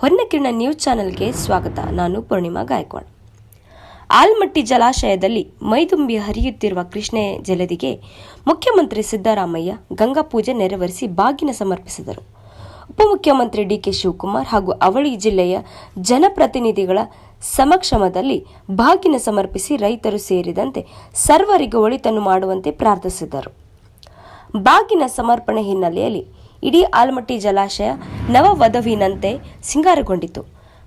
ಹೊನ್ನಕಿರಣ news ಚಾನೆಲ್ಗೆ ಸ್ವಾಗತ. ನಾನು ಪೂರ್ಣಿಮಾ ಗಾಯಕ್ವಾಡ್. ಆಲ್ಮಟ್ಟಿ ಜಲಾಶಯದಲ್ಲಿ ಮೈದುಂಬಿ ಹರಿಯುತ್ತಿರುವ ಕೃಷ್ಣೆ ಜಲದಿಗೆ ಮುಖ್ಯಮಂತ್ರಿ ಸಿದ್ದರಾಮಯ್ಯ ಗಂಗಾ ಪೂಜೆ ನೆರವೇರಿಸಿ ಬಾಗಿನ ಸಮರ್ಪಿಸಿದರು. ಉಪಮುಖ್ಯಮಂತ್ರಿ ಡಿಕೆ ಶಿವಕುಮಾರ್ ಹಾಗೂ ಅವಳಿ ಜಿಲ್ಲೆಯ ಜನಪ್ರತಿನಿಧಿಗಳ ಸಮಕ್ಷಮದಲ್ಲಿ ಬಾಗಿನ ಸಮರ್ಪಿಸಿ ರೈತರು ಸೇರಿದಂತೆ ಸರ್ವರಿಗೂ ಒಳಿತನ್ನು ಮಾಡುವಂತೆ ಪ್ರಾರ್ಥಿಸಿದರು. ಬಾಗಿನ ಸಮರ್ಪಣೆ ಹಿನ್ನೆಲೆಯಲ್ಲಿ ಇಡೀ ಆಲ್ಮಟ್ಟಿ ಜಲಾಶಯ ನವವಧವಿನಂತೆ ಸಿಂಗಾರಗೊಂಡಿತು.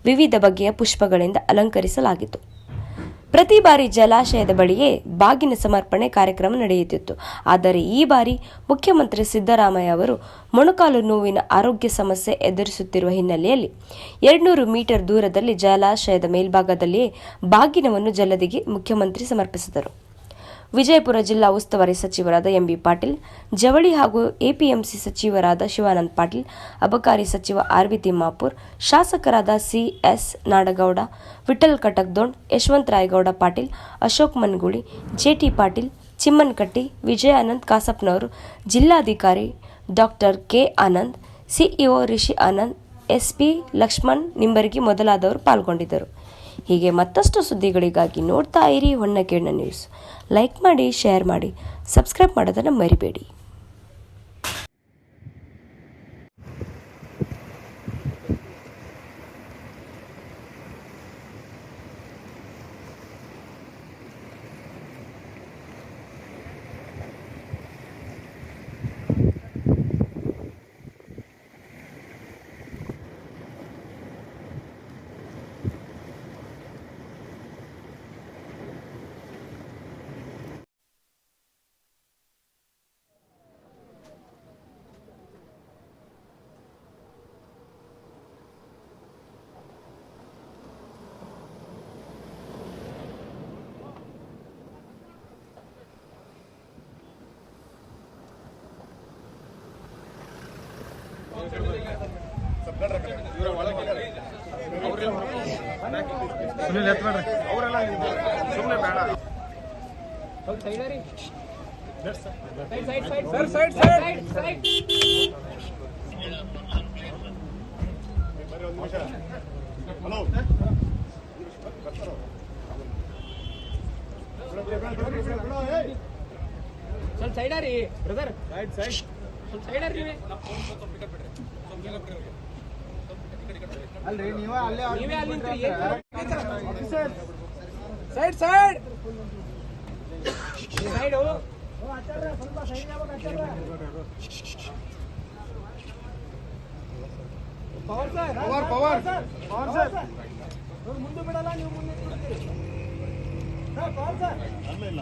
ವಿವಿಧ ಬಗೆಯ ಪುಷ್ಪಗಳಿಂದ ಅಲಂಕರಿಸಲಾಗಿತ್ತು. ಪ್ರತಿ ಬಾರಿ ಜಲಾಶಯದ ಬಳಿಯೇ ಬಾಗಿನ ಸಮರ್ಪಣೆ ಕಾರ್ಯಕ್ರಮ ನಡೆಯುತ್ತಿತ್ತು. ಆದರೆ ಈ ಬಾರಿ ಮುಖ್ಯಮಂತ್ರಿ ಸಿದ್ದರಾಮಯ್ಯ ಅವರು ಮೊಣಕಾಲು ನೋವಿನ ಆರೋಗ್ಯ ಸಮಸ್ಯೆ ಎದುರಿಸುತ್ತಿರುವ ಹಿನ್ನೆಲೆಯಲ್ಲಿ ಎರಡ್ನೂರು ಮೀಟರ್ ದೂರದಲ್ಲಿ ಜಲಾಶಯದ ಮೇಲ್ಭಾಗದಲ್ಲಿಯೇ ಬಾಗಿನವನ್ನು ಜಲದಿಗೆ ಮುಖ್ಯಮಂತ್ರಿ ಸಮರ್ಪಿಸಿದರು. ವಿಜಯಪುರ ಜಿಲ್ಲಾ ಉಸ್ತುವಾರಿ ಸಚಿವರಾದ ಎಂಬಿ ಪಾಟೀಲ್, ಜವಳಿ ಹಾಗೂ ಎಪಿಎಂಸಿ ಸಚಿವರಾದ ಶಿವಾನಂದ್ ಪಾಟೀಲ್, ಅಬಕಾರಿ ಸಚಿವ ಆರ್ವಿ ತಿಮ್ಮಾಪುರ್ ಶಾಸಕರಾದ ಸಿಎಸ್ ನಾಡಗೌಡ, ವಿಠಲ್ ಕಟಕ್ದೋಣ್ ಯಶವಂತ ರಾಯಗೌಡ ಪಾಟೀಲ್, ಅಶೋಕ್ ಮನ್ಗುಳಿ, ಜೆಟಿ ಪಾಟೀಲ್, ಚಿಮ್ಮನ್ಕಟ್ಟಿ, ವಿಜಯಾನಂದ್ ಕಾಸಪ್ನವರು, ಜಿಲ್ಲಾಧಿಕಾರಿ doctor K Anand CEO Rishi Anand, SP Laxman Nimbargi ಮೊದಲಾದವರು ಪಾಲ್ಗೊಂಡಿದ್ದರು. ಹೀಗೆ ಮತ್ತಷ್ಟು ಸುದ್ದಿಗಳಿಗಾಗಿ ನೋಡ್ತಾ ಇರಿ ಹೊನ್ನಕೇಣ್ಣ ನ್ಯೂಸ್. ಲೈಕ್ ಮಾಡಿ ಶೇರ್ ಮಾಡಿ ಸಬ್ಸ್ಕ್ರೈಬ್ ಮಾಡೋದನ್ನು ಮರಿಬೇಡಿ. ಸುನಿಲ್ ಎತ್ಬೇಡ್ರಿ ಅವರೆಲ್ಲ ಸುಮ್ಮನೆ ಬೇಡ ಸರ್ ಸೈಡ್ ಸೈಡ್ ಹಲೋ ಸ್ವಲ್ಪ ಸೈಡ್ ರೀ ಬ್ರದರ್ ಸೈಡ್ ಸೈಡ್ ಸ್ವಲ್ಪ ಸೈಡ್ ರೀ ಅಲ್ರಿ ನೀವೇ ಅಲ್ಲೇ ನೀವೇ ಅಲ್ಲಿ ನಿಂತ್ರಿ side side side. Power sir power power. Power sir ಮುಂದೆ ಬಿಡಲ್ಲ ನೀವು ಮುಂದೆ. Sir, power sir. ಅಲ್ಲ ಇಲ್ಲ.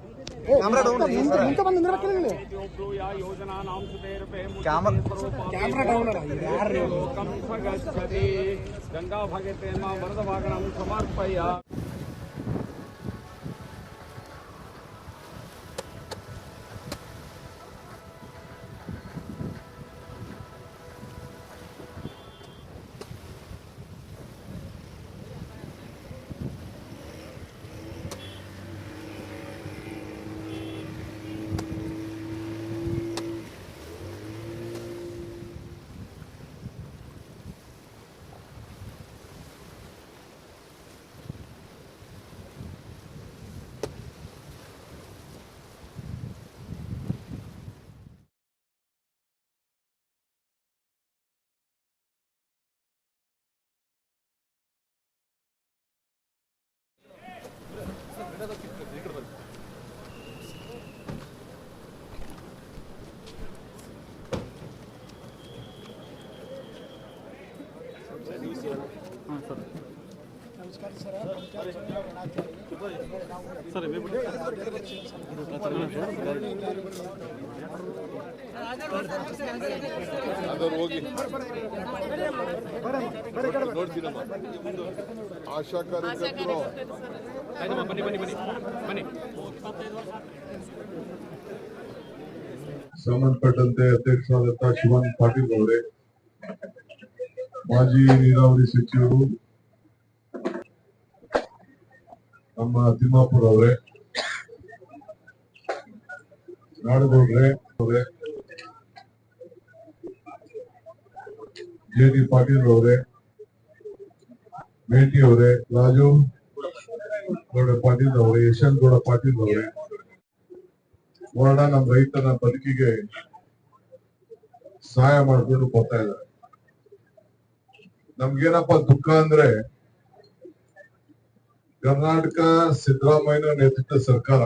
ಗಂಗಾ ಭಾಗತೆಯನ್ನ ಸರ್ ಹೋಗಿ ನೋಡ್ತೀನಮ್ಮ ಆಶಾ ಕಾರ್ಯಕರ್ತರು ಬನ್ನಿ ಬನ್ನಿ ಬನ್ನಿ ಬನ್ನಿ ಸಂಬಂಧಪಟ್ಟಂತೆ ಅಧ್ಯಕ್ಷರಾದಂತಹ ಶಿವನ್ ಪಾಟೀಲ್ ಅವರೇ ಮಾಜಿ ನೀರಾವರಿ ಸಚಿವರು ನಮ್ಮ ತಿಮ್ಮಾಪುರ ಅವರೇ ನಾಡಗೌಡ್ರೆ ಅವರೇ ಜೆ ಡಿ ಪಾಟೀಲ್ ಅವರೇ ಮೇಟಿ ಅವರೇ ರಾಜು ಗೌಡ ಪಾಟೀಲ್ ಅವರೇ ಯಶವಂತ ಗೌಡ ಪಾಟೀಲ್ ಅವರೇ ಹೋರಾಟ ನಮ್ಮ ರೈತನ ಬದುಕಿಗೆ ಸಹಾಯ ಮಾಡಿಕೊಂಡು ಬರ್ತಾ ಇದ್ದಾರೆ. ನಮ್ಗೇನಪ್ಪ ದುಃಖ ಅಂದ್ರೆ ಕರ್ನಾಟಕ ಸಿದ್ದರಾಮಯ್ಯ ನೇತೃತ್ವ ಸರ್ಕಾರ.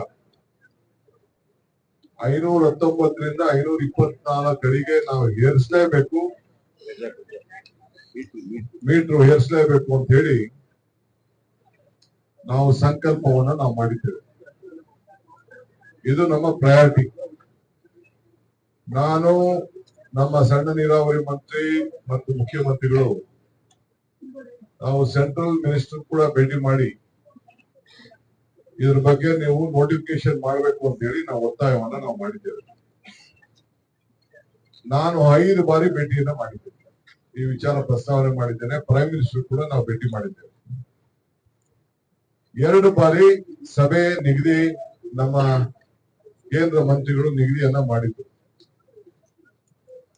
ಐನೂರ ಹತ್ತೊಂಬತ್ತರಿಂದ ಐನೂರ ಇಪ್ಪತ್ನಾಲ್ಕರಿಗೆ ನಾವು ಏರಿಸಲೇಬೇಕು. ಮೀಟರ್ ಏರಿಸಲೇಬೇಕು ಅಂತ ಹೇಳಿ ನಾವು ಸಂಕಲ್ಪವನ್ನ ನಾವು ಮಾಡಿದ್ದೇವೆ. ಇದು ನಮ್ಮ ಪ್ರಯಾರಿಟಿ ನಾನು ನಮ್ಮ ಸಣ್ಣ ನೀರಾವರಿ ಮಂತ್ರಿ ಮತ್ತು ಮುಖ್ಯಮಂತ್ರಿಗಳು ನಾವು ಸೆಂಟ್ರಲ್ ಮಿನಿಸ್ಟರ್ ಕೂಡ ಭೇಟಿ ಮಾಡಿ, ಇದ್ರ ಬಗ್ಗೆ ನೀವು ನೋಟಿಫಿಕೇಶನ್ ಮಾಡಬೇಕು ಅಂತ ಹೇಳಿ ನಾವು ಒತ್ತಾಯವನ್ನ ನಾವು ಮಾಡಿದ್ದೇವೆ. ನಾನು ಐದು ಬಾರಿ ಭೇಟಿಯನ್ನ ಮಾಡಿದ್ದೇನೆ. ಈ ವಿಚಾರ ಪ್ರಸ್ತಾವನೆ ಮಾಡಿದ್ದೇನೆ. ಪ್ರೈಮ್ ಮಿನಿಸ್ಟರ್ ಕೂಡ ನಾವು ಭೇಟಿ ಮಾಡಿದ್ದೇವೆ. ಎರಡು ಬಾರಿ ಸಭೆ, ನಿಗದಿ, ನಮ್ಮ ಕೇಂದ್ರ ಮಂತ್ರಿಗಳು ನಿಗದಿಯನ್ನ ಮಾಡಿದ್ರು.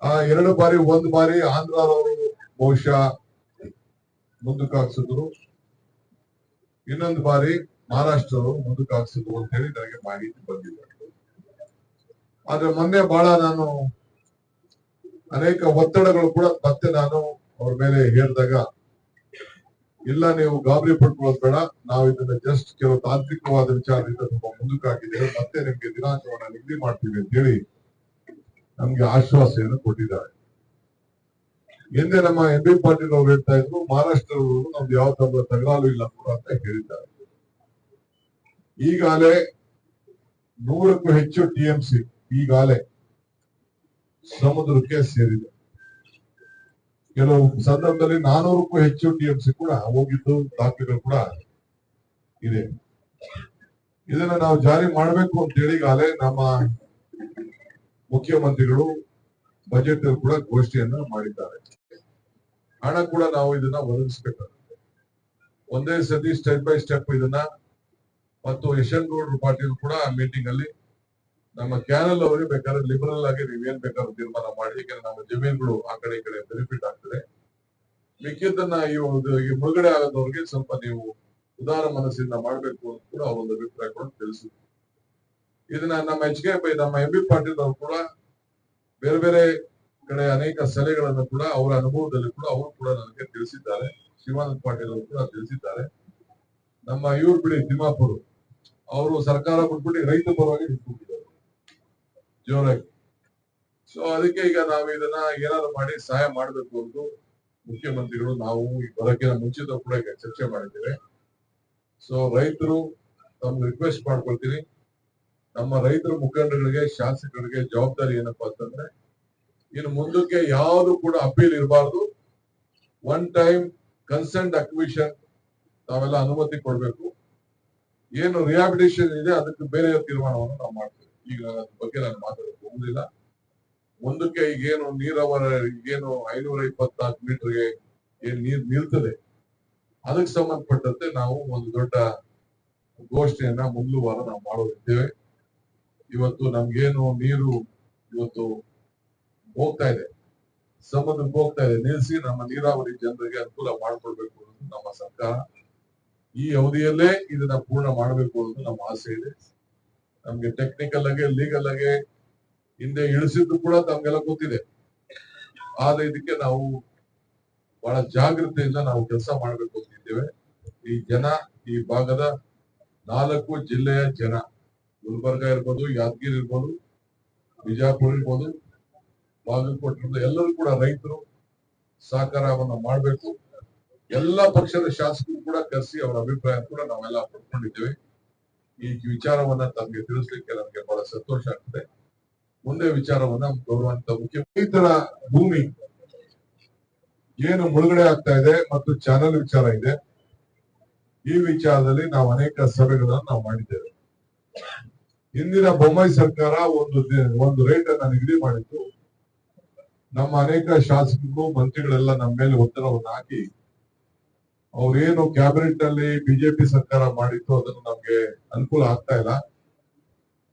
ಆ ಎರಡು ಬಾರಿ, ಒಂದು ಬಾರಿ ಆಂಧ್ರದವರು ಬಹುಶಃ ಮುಂದಕ್ಕೆ ಹಾಕ್ಸಿದ್ರು ಇನ್ನೊಂದು ಬಾರಿ ಮಹಾರಾಷ್ಟ್ರವರು ಮುಂದಕ್ಕೆ ಹಾಕ್ಸಿದ್ರು ಅಂತ ಹೇಳಿ ನನಗೆ ಮಾಹಿತಿ ಬಂದಿದೆ. ಆದ್ರೆ ಮೊನ್ನೆ ಬಹಳ ನಾನು ಅನೇಕ ಒತ್ತಡಗಳು ಕೂಡ ಮತ್ತೆ ನಾನು ಅವ್ರ ಮೇಲೆ ಹೇಳಿದಾಗ, ಇಲ್ಲ ನೀವು ಗಾಬರಿ ಪಡ್ಕೊಳ್ಳೋದು ಬೇಡ, ನಾವು ಇದನ್ನ ಜಸ್ಟ್ ಕೆಲವು ತಾಂತ್ರಿಕವಾದ ವಿಚಾರದಿಂದ ತುಂಬಾ ಮುಂದಕ್ಕೆ ಹಾಕಿದ್ದೇವೆ ಮತ್ತೆ ನಿಮ್ಗೆ ದಿನಾಂಕವನ್ನ ನಿಗದಿ ಮಾಡ್ತೀವಿ ಅಂತ ಹೇಳಿ ನಮ್ಗೆ ಆಶ್ವಾಸೆಯನ್ನು ಕೊಟ್ಟಿದ್ದಾರೆ. ಹಿಂದೆ ನಮ್ಮ ಎಂ ಬಿ ಪಾಟೀಲ್ ಅವರು ಹೇಳ್ತಾ ಇದ್ರು ಮಹಾರಾಷ್ಟ್ರವರು ನಮ್ದು ಯಾವ ತರದ ತಗರಾಲು ಇಲ್ಲ ಕೂಡ ಅಂತ ಹೇಳಿದ್ದಾರೆ. ಈಗಾಗಲೇ ನೂರಕ್ಕೂ ಹೆಚ್ಚು ಡಿಎಂಸಿ ಈಗಾಲೇ ಸಮುದ್ರಕ್ಕೆ ಸೇರಿದೆ. ಕೆಲವು ಸಂದರ್ಭದಲ್ಲಿ ನಾನೂರಕ್ಕೂ ಹೆಚ್ಚು ಟಿಎಂಸಿ ಕೂಡ ಹೋಗಿದ್ದು, ದಾಖಲೆಗಳು ಕೂಡ ಇದೆ. ಇದನ್ನ ನಾವು ಜಾರಿ ಮಾಡಬೇಕು ಅಂತ ಹೇಳಿ ಈಗಾಗಲೇ ನಮ್ಮ ಮುಖ್ಯಮಂತ್ರಿಗಳು ಬಜೆಟ್ ಕೂಡ ಘೋಷಣೆಯನ್ನ ಮಾಡಿದ್ದಾರೆ. ಹಣ ಕೂಡ ನಾವು ಇದನ್ನ ಒದಗಿಸ್ಬೇಕಾಗುತ್ತೆ. ಒಂದೇ ಸತಿ ಸ್ಟೆಪ್ ಬೈ ಸ್ಟೆಪ್ ಇದನ್ನ ಮತ್ತು ಯಶನ್ ಗೌಡ್ ಪಾಟೀಲ್ ಕೂಡ ಮೀಟಿಂಗ್ ಅಲ್ಲಿ ನಮ್ಮ ಕ್ಯಾನಲ್ ಅವರಿಗೆ ಬೇಕಾದ್ರೆ ಲಿಬರಲ್ ಆಗಿ ನೀವೇನ್ ಬೇಕಾದ್ರೂ ತೀರ್ಮಾನ ಮಾಡಿ, ಯಾಕಂದ್ರೆ ನಮ್ಮ ಜಮೀನುಗಳು ಆ ಕಡೆ ಈ ಕಡೆ ಬೆನಿಫಿಟ್ ಆಗ್ತದೆ. ಮಿಕ್ಕಿದ್ದನ್ನ ಈ ಒಂದು ಮುಳುಗಡೆ ಆಗದವ್ರಿಗೆ ಸ್ವಲ್ಪ ನೀವು ಉದಾರ ಮನಸ್ಸಿಂದ ಮಾಡ್ಬೇಕು ಅಂತ ಕೂಡ ಅವರೊಂದು ಅಭಿಪ್ರಾಯ ಕೂಡ ತಿಳಿಸಿದ್ರು ಇದನ್ನ ನಮ್ಮ ಎಚ್ ಕೆ ನಮ್ಮ ಎಂ ಬಿ ಪಾಟೀಲ್ ಅವರು ಕೂಡ ಬೇರೆ ಬೇರೆ ಕಡೆ ಅನೇಕ ಸಲಹೆಗಳನ್ನು ಕೂಡ ಅವರ ಅನುಭವದಲ್ಲಿ ಕೂಡ ಅವರು ಕೂಡ ನನಗೆ ತಿಳಿಸಿದ್ದಾರೆ. ಶಿವಾನಂದ ಪಾಟೀಲ್ ಅವರು ಕೂಡ ತಿಳಿಸಿದ್ದಾರೆ. ನಮ್ಮ ಇವ್ರು ಬಿಡಿ ತಿಮ್ಮಾಪುರ್, ಅವರು ಸರ್ಕಾರ ಬಿಟ್ಬಿಟ್ಟು ರೈತ ಪರವಾಗಿ ನಿಂತ್ಕೊಂಡಿದ್ದಾರೆ. ಜೋರಾಗಿ. ಸೊ ಅದಕ್ಕೆ ಈಗ ನಾವು ಇದನ್ನ ಏನಾದ್ರು ಮಾಡಿ ಸಹಾಯ ಮಾಡಬೇಕು ಅಂತ ಮುಖ್ಯಮಂತ್ರಿಗಳು ನಾವು ಈ ಬರೋಕ್ಕಿಂತ ಮುಂಚಿತ ಕೂಡ ಈಗ ಚರ್ಚೆ ಮಾಡಿದ್ದೇವೆ. ಸೊ ರೈತರು ತಮ್ಮ ರಿಕ್ವೆಸ್ಟ್ ಮಾಡ್ಕೊಳ್ತೀನಿ. ನಮ್ಮ ರೈತರ ಮುಖಂಡಗಳಿಗೆ, ಶಾಸಕರಿಗೆ ಜವಾಬ್ದಾರಿ ಏನಪ್ಪಾ ಅಂತಂದ್ರೆ ಇನ್ನು ಮುಂದಕ್ಕೆ ಯಾವುದು ಕೂಡ ಅಪೀಲ್ ಇರಬಾರ್ದು. ಒನ್ ಟೈಮ್ ಕನ್ಸೆಂಟ್ ಅಕ್ವಿಷನ್ ತಾವೆಲ್ಲ ಅನುಮತಿ ಕೊಡಬೇಕು. ಏನು ರಿಹಾಬಿಲಿಟೇಷನ್ ಇದೆ ಅದಕ್ಕೆ ಬೇರೆ ತೀರ್ಮಾನವನ್ನು ನಾವು ಮಾಡ್ತೇವೆ. ಈಗ ಅದ್ರ ಬಗ್ಗೆ ನಾನು ಮಾತಾಡಕ್ಕೆ ಹೋಗುದಿಲ್ಲ. ಮುಂದಕ್ಕೆ ಈಗೇನು ನೀರಾವರ ಈಗೇನು ಐನೂರ ಇಪ್ಪತ್ನಾಲ್ಕು ಮೀಟರ್ಗೆ ಏನ್ ನೀರ್ ನಿಲ್ತದೆ. ಅದಕ್ಕೆ ಸಂಬಂಧಪಟ್ಟಂತೆ ನಾವು ಒಂದು ದೊಡ್ಡ ಘೋಷಣೆಯನ್ನ ಮುಂದಿನ ವಾರ ನಾವು ಮಾಡೋದಿದ್ದೇವೆ. ಇವತ್ತು ನಮ್ಗೇನು ನೀರು ಇವತ್ತು ಹೋಗ್ತಾ ಇದೆ. ಸಂಬಂಧ ಹೋಗ್ತಾ ಇದೆ. ನಿಲ್ಲಿಸಿ ನಮ್ಮ ನೀರಾವರಿ ಜನರಿಗೆ ಅನುಕೂಲ ಮಾಡ್ಕೊಡ್ಬೇಕು ಅನ್ನೋದು ನಮ್ಮ ಸರ್ಕಾರ. ಈ ಅವಧಿಯಲ್ಲೇ ಇದನ್ನ ಪೂರ್ಣ ಮಾಡಬೇಕು ಅನ್ನೋದು ನಮ್ಮ ಆಸೆ ಇದೆ. ನಮ್ಗೆ ಟೆಕ್ನಿಕಲ್ ಆಗಿ ಲೀಗಲ್ ಆಗಿ ಹಿಂದೆ ಇಳಿಸಿದ್ದು ಕೂಡ ನಮ್ಗೆಲ್ಲ ಗೊತ್ತಿದೆ. ಆದ್ರೆ ಇದಕ್ಕೆ ನಾವು ಬಹಳ ಜಾಗೃತೆಯಿಂದ ನಾವು ಕೆಲಸ ಮಾಡಬೇಕು ಅಂತಿದ್ದೇವೆ ಈ ಜನ, ಈ ಭಾಗದ ನಾಲ್ಕು ಜಿಲ್ಲೆಯ ಜನ, ಗುಲ್ಬರ್ಗ ಇರ್ಬೋದು, ಯಾದಗಿರಿ ಇರ್ಬೋದು, ಬಿಜಾಪುರ್ ಇರ್ಬೋದು ಬಾಗಲಕೋಟೆ ಇರ್ಬೋದು ಎಲ್ಲರೂ ಕೂಡ ರೈತರು ಸಹಕಾರವನ್ನ ಮಾಡಬೇಕು. ಎಲ್ಲ ಪಕ್ಷದ ಶಾಸಕರು ಕೂಡ ಕರೆಸಿ ಅವರ ಅಭಿಪ್ರಾಯ ಕೂಡ ನಾವೆಲ್ಲ ಪಡ್ಕೊಂಡಿದ್ದೇವೆ. ಈ ವಿಚಾರವನ್ನ ತಮಗೆ ತಿಳಿಸ್ಲಿಕ್ಕೆ ನನಗೆ ಬಹಳ ಸಂತೋಷ ಆಗ್ತದೆ. ಮುಂದೆ ವಿಚಾರವನ್ನ ಗೌರವಾನ್ವಿತ ಮುಖ್ಯ ರೈತರ ಭೂಮಿ ಏನು ಮುಳುಗಡೆ ಆಗ್ತಾ ಇದೆ ಮತ್ತು ಚಾನಲ್ ವಿಚಾರ ಇದೆ. ಈ ವಿಚಾರದಲ್ಲಿ ನಾವು ಅನೇಕ ಸಭೆಗಳನ್ನು ನಾವು ಮಾಡಿದ್ದೇವೆ. ಹಿಂದಿನ ಬೊಮ್ಮಾಯಿ ಸರ್ಕಾರ ಒಂದು ಒಂದು ರೇಟ್ ನಿಗದಿ ಮಾಡಿತ್ತು. ನಮ್ಮ ಅನೇಕ ಶಾಸಕರು, ಮಂತ್ರಿಗಳೆಲ್ಲ ನಮ್ಮ ಮೇಲೆ ಒತ್ತಡವನ್ನು ಹಾಕಿ ಅವ್ರೇನು ಕ್ಯಾಬಿನೆಟ್ನಲ್ಲಿ ಬಿಜೆಪಿ ಸರ್ಕಾರ ಮಾಡಿತ್ತು ಅದನ್ನು ನಮ್ಗೆ ಅನುಕೂಲ ಆಗ್ತಾ ಇಲ್ಲ.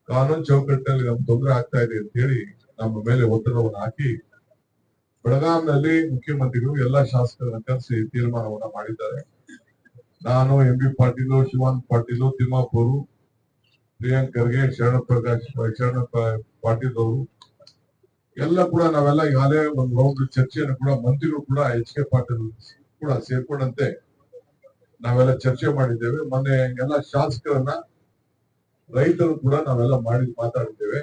ಕಾನೂನು ಚೌಕಟ್ಟಿನಲ್ಲಿ ನಮ್ಗೆ ತೊಂದರೆ ಆಗ್ತಾ ಇದೆ ಅಂತ ಹೇಳಿ ನಮ್ಮ ಮೇಲೆ ಒತ್ತಡವನ್ನು ಹಾಕಿ ಬೆಳಗಾಂನಲ್ಲಿ ಮುಖ್ಯಮಂತ್ರಿಗಳು ಎಲ್ಲಾ ಶಾಸಕರನ್ನ ಕರೆಸಿ ತೀರ್ಮಾನವನ್ನ ಮಾಡಿದ್ದಾರೆ. ನಾನು ಎಂ ಬಿ ಪಾಟೀಲು ಶಿವಾನ್ ಪಾಟೀಲು, ತಿಮ್ಮಾಪುರು, ಪ್ರಿಯಾಂಕ್ ಖರ್ಗೆ ಶರಣ ಪ್ರಕಾಶ್ ಶರಣ ಪಾಟೀಲ್ ಅವರು ಎಲ್ಲ ಕೂಡ ನಾವೆಲ್ಲ ಈಗಾಗಲೇ ಒಂದು ರೌಂಡ್ ಚರ್ಚೆಯನ್ನು ಕೂಡ ಮಂತ್ರಿಗಳು ಕೂಡ ಎಚ್ ಕೆ ಪಾಟೀಲ್ ಕೂಡ ಸೇರ್ಕೊಂಡಂತೆ ನಾವೆಲ್ಲ ಚರ್ಚೆ ಮಾಡಿದ್ದೇವೆ. ಮೊನ್ನೆ ಎಲ್ಲ ಶಾಸಕರನ್ನ, ರೈತರು ಕೂಡ ನಾವೆಲ್ಲ ಮಾಡಿ ಮಾತಾಡಿದ್ದೇವೆ.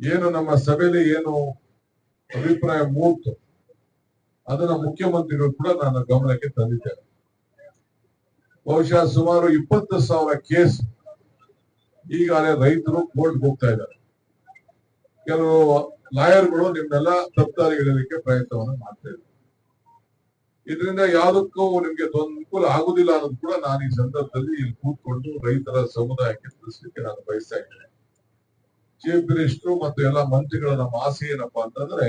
ಏನು ನಮ್ಮ ಸಭೆಯಲ್ಲಿ ಏನು ಅಭಿಪ್ರಾಯ ಮೂಡ್ತು ಅದನ್ನ ಮುಖ್ಯಮಂತ್ರಿಗಳು ಕೂಡ ನಾನು ಗಮನಕ್ಕೆ ತಂದಿದ್ದೇನೆ. ಬಹುಶಃ ಸುಮಾರು ಇಪ್ಪತ್ತು ಸಾವಿರ ಕೇಸ್ ಈಗಾಗಲೇ ರೈತರು ಕೋರ್ಟ್ ಹೋಗ್ತಾ ಇದ್ದಾರೆ. ಕೆಲವು ಲಾಯರ್ಗಳು ನಿಮ್ನೆಲ್ಲ ತಪ್ಪದಾರಿಗಳಿಲಿಕ್ಕೆ ಪ್ರಯತ್ನವನ್ನು ಮಾಡ್ತಾ ಇದ್ದಾರೆ. ಇದರಿಂದ ಯಾವುದಕ್ಕೂ ನಿಮ್ಗೆ ಅನುಕೂಲ ಆಗುದಿಲ್ಲ ಅನ್ನೋದು ಕೂಡ ನಾನು ಈ ಸಂದರ್ಭದಲ್ಲಿ ಇಲ್ಲಿ ಕೂತ್ಕೊಂಡು ರೈತರ ಸಮುದಾಯಕ್ಕೆ ತಿಳಿಸ್ಲಿಕ್ಕೆ ನಾನು ಬಯಸ್ತಾ ಇದ್ದೇನೆ. ಚೀಫ್ ಮಿನಿಸ್ಟರ್ ಮತ್ತು ಎಲ್ಲ ಮಂತ್ರಿಗಳ ನಮ್ಮ ಆಸೆ ಏನಪ್ಪಾ ಅಂತಂದ್ರೆ,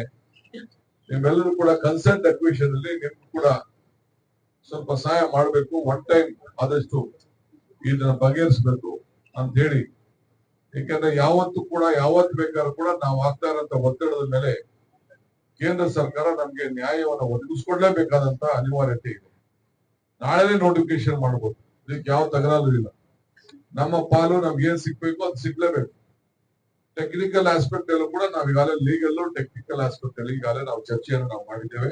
ನಿಮ್ಮೆಲ್ಲರೂ ಕೂಡ ಕನ್ಸೆಂಟ್ ಅಕ್ವಿಷನ್ ಅಲ್ಲಿ ನಿಮ್ ಕೂಡ ಸ್ವಲ್ಪ ಸಹಾಯ ಮಾಡಬೇಕು ಒನ್ ಟೈಮ್ ಆದಷ್ಟು ಇದನ್ನ ಬಗೆಹರಿಸಬೇಕು ಅಂತ ಹೇಳಿ ಯಾಕಂದ್ರೆ ಯಾವತ್ತು ಕೂಡ, ಯಾವತ್ತು ಬೇಕಾದ್ರೂ ಕೂಡ ನಾವು ಆಗ್ತಾ ಇರೋಂತ ಒತ್ತಡದ ಮೇಲೆ ಕೇಂದ್ರ ಸರ್ಕಾರ ನಮ್ಗೆ ನ್ಯಾಯವನ್ನು ಒದಗಿಸ್ಕೊಡ್ಲೇಬೇಕಾದಂತ ಅನಿವಾರ್ಯತೆ ಇದೆ. ನಾಳೆನೇ ನೋಟಿಫಿಕೇಶನ್ ಮಾಡಬಹುದು ಇದಕ್ಕೆ ಯಾವ ತಕರಾರು ಇಲ್ಲ. ನಮ್ಮ ಪಾಲು ನಮ್ಗೆ ಏನ್ ಸಿಗ್ಬೇಕು ಅದು ಸಿಗ್ಲೇಬೇಕು. ಟೆಕ್ನಿಕಲ್ ಆಸ್ಪೆಕ್ಟ್ ಅಲ್ಲೂ ಕೂಡ ನಾವು ಈಗಾಗಲೇ ಲೀಗಲ್ ಟೆಕ್ನಿಕಲ್ ಆಸ್ಪೆಕ್ಟ್ ಅಲ್ಲಿ ಈಗಾಗಲೇ ನಾವು ಚರ್ಚೆಯನ್ನು ನಾವು ಮಾಡಿದ್ದೇವೆ.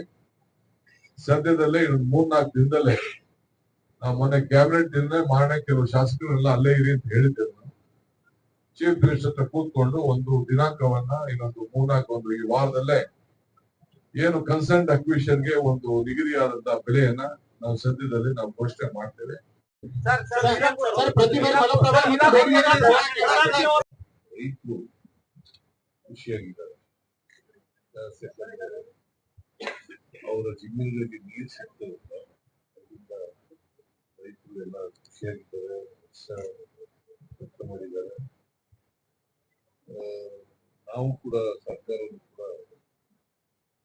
ಸದ್ಯದಲ್ಲೇ ಇನ್ನೊಂದು ಮೂರ್ನಾಲ್ಕು ದಿನದಲ್ಲೇ ನಾವು ಮೊನ್ನೆ ಕ್ಯಾಬಿನೆಟ್ ನಿರ್ಣಯ ಮಾಡೋಕೆ ಕೆಲವು ಶಾಸಕರೆಲ್ಲ ಅಲ್ಲೇ ಇರಿ ಅಂತ ಹೇಳಿದ್ದೇವೆ ಚೀಫ್ ಮಿನಿಸ್ಟರ್ ಹತ್ರ ಕೂತ್ಕೊಂಡು ಒಂದು ದಿನಾಂಕವನ್ನ ಇನ್ನೊಂದು ಮೂರ್ನಾಲ್ಕು ಒಂದು ಈ ವಾರದಲ್ಲೇ ಏನು ಕನ್ಸರ್ನ್ ಅಕ್ವಿಷನ್ಗೆ ಒಂದು ನಿಗದಿಯಾದಂತಹ ಬೆಲೆಯನ್ನ ನಾವು ಸದ್ಯದಲ್ಲಿ ನಾವು ಘೋಷಣೆ ಮಾಡ್ತೇವೆ ರೈತರು ಖುಷಿಯಾಗಿದ್ದಾರೆ ಅವರ ಜಮೀನುಗಳಿಗೆ ನೀರು ಸಿಗ್ತದೆ ಅದರಿಂದ ರೈತರು ಎಲ್ಲ ಖುಷಿಯಾಗಿದ್ದಾರೆ ಮಾಡಿದ್ದಾರೆ ನಾವು ಕೂಡ ಸರ್ಕಾರವನ್ನು ಕೂಡ